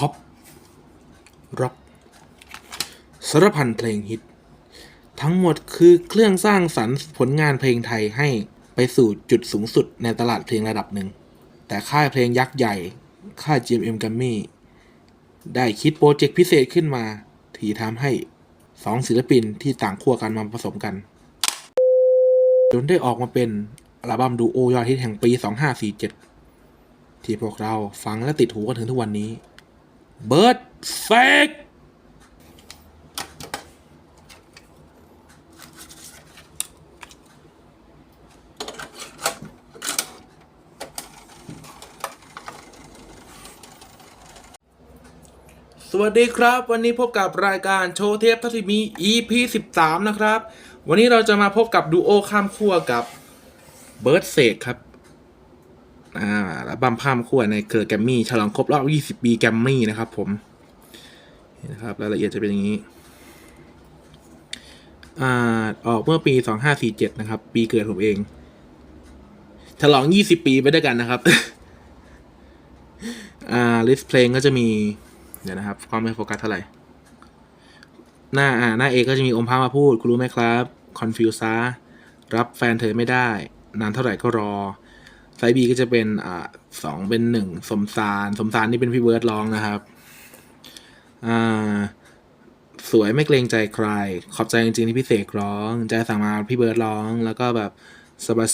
พ็อปร็อกสารพันเพลงฮิต ทั้งหมดคือเครื่องสร้างสรรค์ผลงานเพลงไทยให้ไปสู่จุดสูงสุดในตลาดเพลงระดับหนึ่ง แต่ค่ายเพลงยักษ์ใหญ่ ค่าย GMM g r a m m y ได้คิดโปรเจกต์พิเศษขึ้นมา ที่ทำให้สองศิลปินที่ต่างขั้วกันมาผสมกัน จนได้ออกมาเป็นอัลบั้มดูโอยอดฮิตแห่งปี 2547 ที่พวกเราฟังและติดหูกันถึงทุกวันนี้ Bird Fake สวัสดีครับ วันนี้พบกับรายการโชว์เทปทัศมี EP 13 นะครับ วันนี้เราจะมาพบกับดูโอข้ามขั้วกับเบิร์ดเซกครับ อ่าและบัมข้ามขั้วในเครือแกรมมี่ฉลองครบรอบ 20 ปีแกรมมี่นะครับผมนะครับรายละเอียดจะเป็นอย่างนี้อ่าออกเมื่อปี 2547 นะครับ ปีเกิดผมเอง ฉลอง 20 ปีไปด้วยกันนะครับอ่าลิสต์เพลงก็จะมี เดี๋ยวนะครับความไม่โฟกัสเท่าไหร่ หน้าอ่าหน้าเอก็จะมีอมพามาพูด คุณรู้ไหมครับ คอนฟิวซารับแฟนเธอไม่ได้ นานเท่าไหร่ก็รอ ไซบีก็จะเป็นอ่าสองเป็นหนึ่งสมสารสมสารนี่เป็นพี่เบิร์ดร้องนะครับอ่าสวยไม่เกรงใจใคร ขอบใจจริงๆที่พี่เสกร้องใจสั่งมาพี่เบิร์ดร้อง แล้วก็แบบ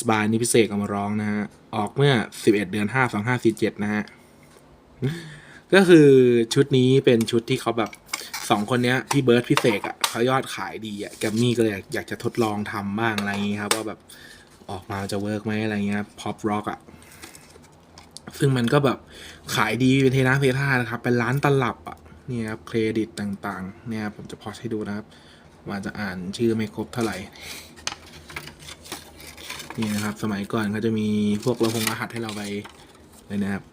สบายๆนี่พี่เสกเอามาร้องนะฮะออกเมื่อ 11 เดือน 5 2547 นะฮะก็คือชุดนี้เป็นชุดที่เขาแบบสองคนเนี้ยพี่เบิร์ดพี่เสกอะเขายอดขายดีอะแกมมี่ก็เลยอยากอยากจะทดลองทำบ้างอะไรอย่างงี้ครับ ว่าแบบ ออกมาจะเวิร์กไหมอะไรเงี้ยพ็อปร็อกอะ ซึ่งมันก็แบบขายดีเป็นเทน้ำเทท่านะครับ เป็นร้านตลับอะเนี่ยครับเครดิตต่างๆ เนี่ยผมจะพอให้ดูนะครับว่าจะอ่านชื่อไม่ครบเท่าไหร่ นี่นะครับ สมัยก่อนเขาจะมีพวกระพงรหัสให้เราไปเลยนะครับ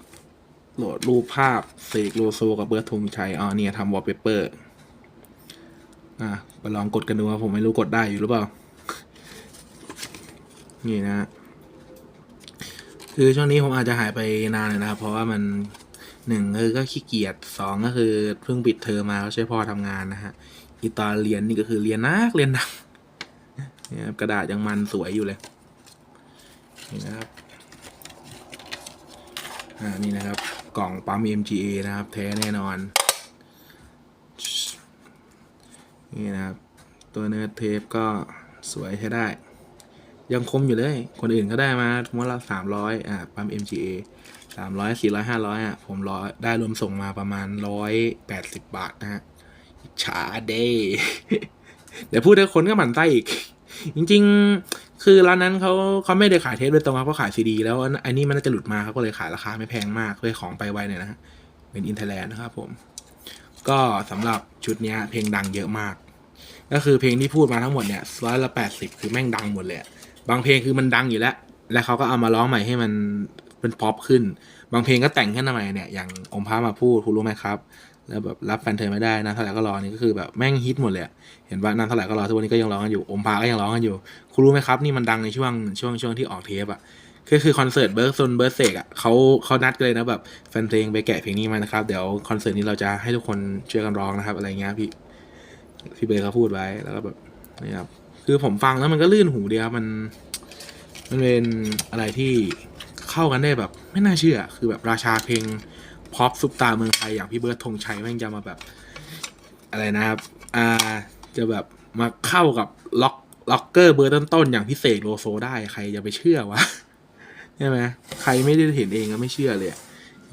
โหลดรูปภาพเสกโลโซกับเบิร์ดธงชัยอ๋อเนี่ยทำวอลเปเปอร์ อะไปลองกดกันดูว่าผมไม่รู้กดได้อยู่หรือเปล่า นี่นะ คือช่วงนี้ผมอาจจะหายไปนานเลยนะครับ เพราะว่ามันหนึ่งคือก็ขี้เกียจสองก็คือเพิ่งปิดเทอมมาก็ใช่พ่อทำงานนะฮะอีตอนเรียนนี่ก็คือเรียนนักเรียนหนักเนี่ยครับกระดาษยังมันสวยอยู่เลยนี่นะครับอ่านี่นะครับ กล่องปั๊ม MGA นะครับ แท้แน่นอน นี่นะครับ ตัวเนื้อเทปก็สวยใช้ได้ ยังคมอยู่เลย คนอื่นเขาได้มาสมมติเราสามร้อยอ่าปั๊ม MGA สามร้อยสี่ร้อยห้าร้อยอะ ผมร้อยได้รวมส่งมาประมาณร้อยแปดสิบบาทนะฮะฉาเด้เดี๋ยวพูดถึงคนก็หมั่นไส้อีก จริง ๆ คือร้านนั้นเขาเขาไม่ได้ขายเทปโดยตรงครับเขาขายซีดีแล้วอันนี้มันน่าจะหลุดมาเขาก็เลยขายราคาไม่แพงมากเพื่อของไปไวเนี่ยนะฮะเป็นอินเทอร์แลนด์นะครับผม ก็สำหรับชุดนี้เพลงดังเยอะมาก ก็คือเพลงที่พูดมาทั้งหมดเนี่ยร้อยละแปดสิบคือแม่งดังหมดเลย บางเพลงคือมันดังอยู่แล้ว แล้วเขาก็เอามาร้องใหม่ให้มันเป็นป๊อปขึ้น บางเพลงก็แต่งขึ้นมาใหม่เนี่ย อย่างอมพระมาพูดคุณรู้ไหมครับ แล้วแบบรับแฟนเธอไม่ได้นะเท่าไหร่ก็รอนี่ก็คือแบบแม่งฮิตหมดเลยเห็นว่านานเท่าไหร่ก็รอทุกวันนี้ก็ยังร้องกันอยู่อมพาก็ยังร้องกันอยู่คุณรู้ไหมครับนี่มันดังในช่วงช่วงช่วงที่ออกเทปอะก็คือคอนเสิร์ตเบิร์ดซนเบิร์ดเซกอะเขาเขานัดกันเลยนะแบบแฟนเพลงไปแกะเพลงนี้มานะครับ เดี๋ยวคอนเสิร์ตนี้เราจะให้ทุกคนช่วยกันร้องนะครับ อะไรเงี้ยพี่พี่เบิร์ดเขาพูดไว้แล้วก็แบบ นี่ครับคือผมฟังแล้วมันก็ลื่นหูเดีครับมันมันเป็นอะไรที่เข้ากันได้แบบ ไม่น่าเชื่อ คือแบบราชาเพลงพ็อปซุปตาเมืองไทยอย่างพี่เบิร์ดธงชัยแม่งจะมาแบบ อะไรนะครับ อ่าจะแบบมาเข้ากับล็อกล็อกเกอร์เบอร์ต้นๆอย่างพี่เสกโลโซได้ใครจะไปเชื่อวะใช่ไหมใครไม่ได้เห็นเองก็ไม่เชื่อเลย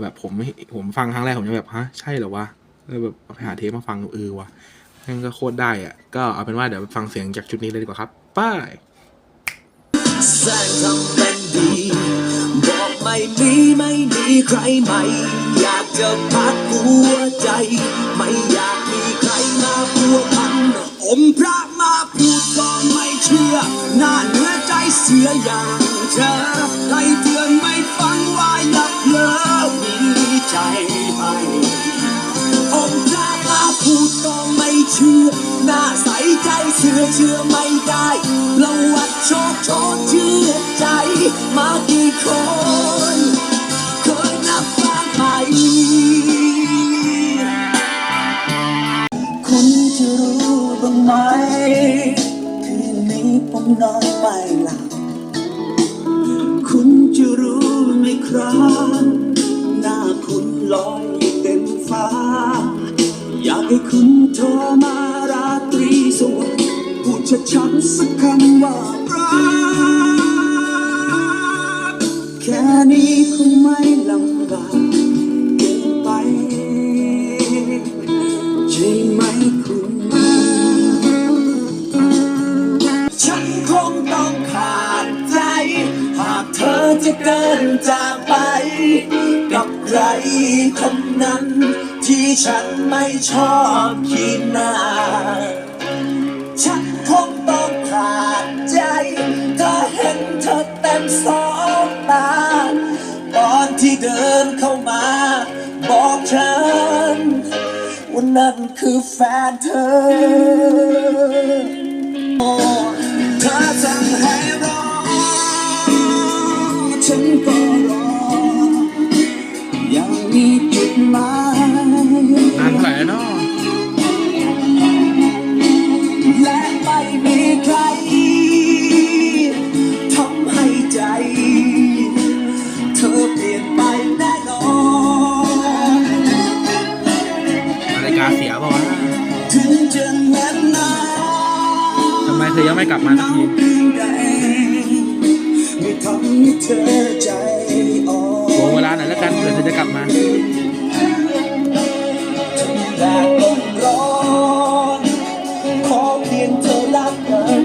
แบบผมผมฟังครั้งแรกผมจะแบบฮะใช่เหรอวะแล้วแบบไปหาเทปมาฟังเออวะ แม่งก็โคตรได้อะก็เอาเป็นว่าเดี๋ยวฟังเสียงจากชุดนี้เลยดีกว่าครับไป้ายสร้งทำเป็นดีบอกไม่มีไม่มีใครใหม่ อยากจะพักหัวใจ ไม่อยากมีใครมาพัวพันอมพระมาพูดก็ไม่เชื่อหน้าเนื้อใจเสียอย่างเธอใครเตือนไม่ฟังว่ายับเลอมีใจให้ ลามาพูดก็ไม่เชื่อ หน้าใสใจเชื่อเชื่อไม่ได้ประวัติโชคโชอเชื่อใจ มากี่คนเคยนับฟ้าไหมคุณจะรู้บ้างไหม คืนนี้ผมนอนไปหลับคุณจะรู้ไหมครับ หน้าคุณลอยอยู่เต็มฟ้า ให้คุณโทรมาราตรีสวัสดิ์พูดชัดๆสักคำว่ารักแค่นี้คงไม่ลำบากเกินไป ใช่ไหมคุณ ฉันคงต้องขาดใจ หากเธอจะเดินจากไป กับใครคนนั้น ฉันไม่ชอบขีดหน้า ฉันคงต้องขาดใจ ถ้าเห็นเธอเต็มสองตา ตอนที่เดินเข้ามา บอกฉันว่านั่นคือแฟนเธอเธอสั่งให้รอ บมาสักทีเพียงใดไม่ทำให้เธอใจอ่อนโวงเวลาหน่อยแล้วกันเผื่อเธอจะกลับมาแดดลมร้อนขอเพียงเธอรักกัน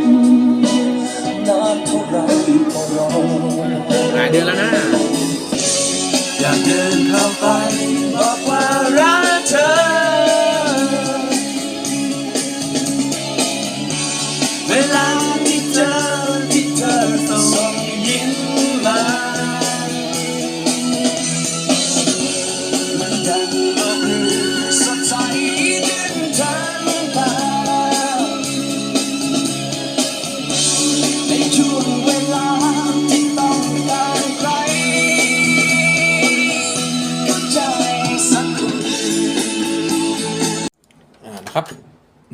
นานเท่าไรก็รอหลายเดือนแล้วนะ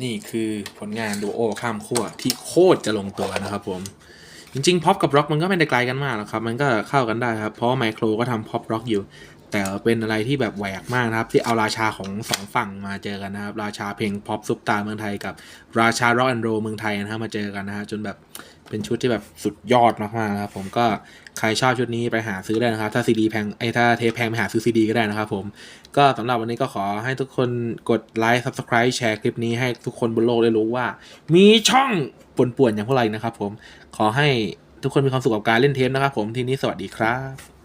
นี่คือผลงานดูโอข้ามขั้วที่โคตรจะลงตัวนะครับผมจริงๆพ็อปกับร็อกมันก็ไม่ได้ไกลกันมากหรอกครับ มันก็เข้ากันได้ครับ เพราะไมโครก็ทำพ็อปร็อกอยู่ แต่เป็นอะไรที่แบบแหวกมากนะครับ ที่เอาราชาของสองฝั่งมาเจอกันนะครับ ราชาเพลงพ็อปซุปตาร์เมืองไทยกับราชาร็อกแอนด์โรเมืองไทยนะครับมาเจอกันนะฮะจนแบบเป็นชุดที่แบบสุดยอดมากๆนะครับผมก็ ใครชอบชุดนี้ไปหาซื้อได้นะครับ ถ้าซีดีแพงไอ้ถ้าเทปแพงไปหาซื้อซีดีก็ได้นะครับผมก็สำหรับวันนี้ก็ขอให้ทุกคนกดไลค์ Subscribe แชร์คลิปนี้ให้ทุกคนบนโลกได้รู้ว่า มีช่องป่วนๆอย่างพวกเรานะครับผมขอให้ทุกคนมีความสุขกับการเล่นเทปนะครับผมทีนี้สวัสดีครับ